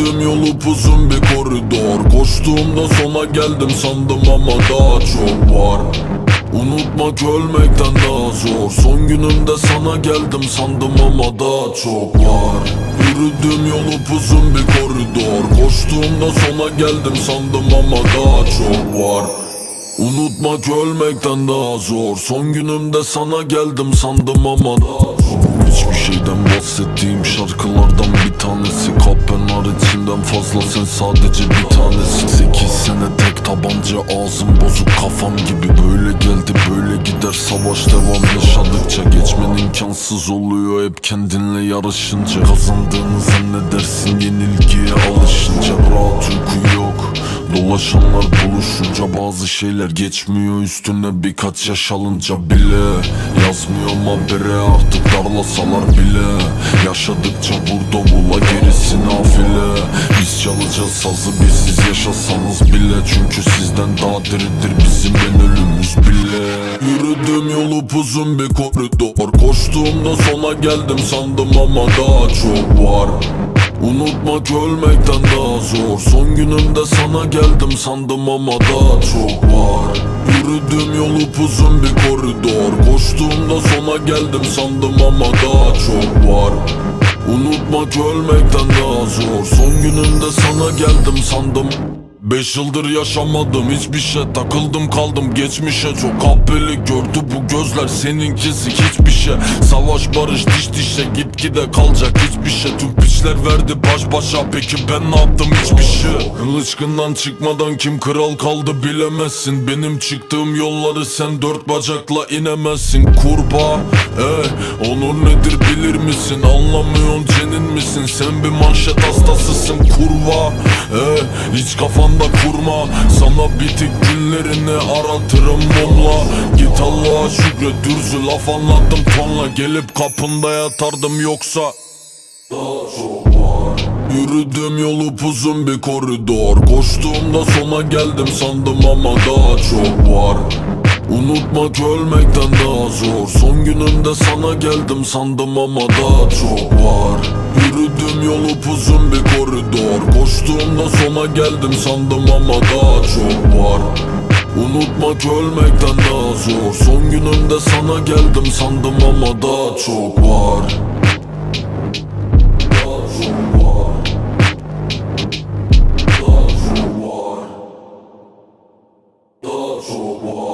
olup uzun bir koridor. Koştuğumda sona geldim sandım ama daha çok var. Unutmak ölmekten daha zor. Son günümde sana geldim sandım ama daha çok var. Yürüdüğüm yol upuzun bir koridor. Koştuğumda sona geldim sandım ama daha çok var. Unutmak ölmekten daha zor. Son günümde sana geldim sandım ama daha çok Hiçbir şeyden bahsettiğim şarkılardan tanesi Kapenlar içinden fazla sen sadece bir tanesi. Sekiz sene tek tabanca ağzım bozuk kafam gibi Böyle geldi böyle gider. Savaş devam yaşadıkça Geçmen imkansız oluyor hep kendinle yarışınca Kazandığını zannedersin Dolaşanlar buluşunca bazı şeyler geçmiyor. Üstüne birkaç yaş alınca bile Yazmıyorum habere artık darlasalar bile Yaşadıkça burada bula gerisi nafile Biz çalacağız sazı biz siz yaşasanız bile. Çünkü sizden daha diridir bizim en ölümümüz bile. Yürüdüğüm yol upuzun bir koridor. Koştuğumda sona geldim sandım ama daha çok var Unutmak ölmekten daha zor. Son günümde sana geldim sandım ama daha çok var. Yürüdüğüm yol upuzun bir koridor. Koştuğumda sona geldim sandım ama daha çok var. Unutmak ölmekten daha zor. Son günümde sana geldim sandım. Beş yıldır yaşamadım hiçbir şey Takıldım kaldım. Geçmişe Çok kahpeli gördü bu gözler Seninkisi hiçbir şey. Savaş barış diş dişe gitgide kalacak hiçbir şey. Tüm piçler verdi baş başa Peki ben ne yaptım? Hiçbir şey Kılıçkından çıkmadan kim kral kaldı bilemezsin. Benim çıktığım yolları sen dört bacakla inemezsin. Kurbağa eh, onur nedir bilir misin? Anlamıyorsun cenin misin? Sen bir manşet hastasısın kurva eh, Hiç kafanda kurma. Sana bitik günlerini aratırım mumla. Git Allah'a şükret dürzü laf anlattım tonla. Gelip kapında yatardım yoksa Yürüdüğüm yol upuzun bir koridor. Koştuğumda sona geldim sandım ama daha çok var. Unutmak ölmekten daha zor. Son günümde sana geldim sandım ama daha çok var. Yürüdüğüm yol upuzun bir koridor. Koştuğumda sona geldim sandım ama daha çok var. Unutmak ölmekten daha zor. Son günümde sana geldim sandım ama daha çok var Daha çok